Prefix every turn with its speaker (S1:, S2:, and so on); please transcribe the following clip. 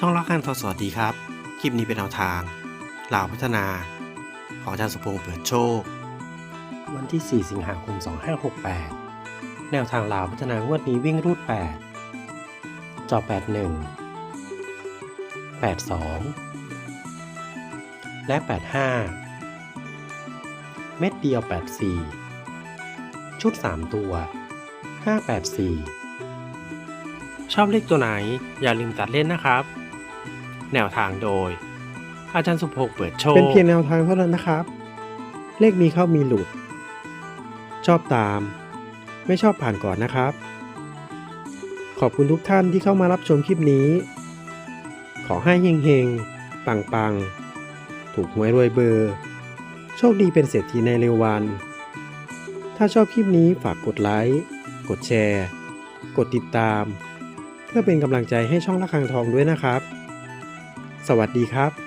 S1: ช่องรักกันทอสวัสดีครับ คลิปนี้เป็นแนวทางลาวพัฒนา ของอาจารย์สมพงษ์เปิดโชค วันที่ 4 สิงหาคม 2568 แนวทางลาวพัฒนางวดนี้วิ่งรูด 8 จอ 81 82 และ 85 เม็ดเดียว 84 ชุด 3 ตัว 584ชอบเลขตัวไหน อย่าลืมตัดเล่นนะครับ แนวทางโดย อาจารย์สุภพงษ์เปิดโชค
S2: เป็นเพียงแนวทางเท่านั้นนะครับ เลขมีเข้ามีหลุด ชอบตาม ไม่ชอบผ่านก่อนนะครับ ขอบคุณทุกท่านที่เข้ามารับชมคลิปนี้ ขอให้เฮงๆปังๆถูกหวยรวยเบอร์ โชคดีเป็นเศรษฐีในเร็ววัน ถ้าชอบคลิปนี้ฝากกดไลค์ กดแชร์ กดติดตาม เพื่อเป็นกำลังใจให้ช่องละคังทองด้วยนะครับ สวัสดีครับ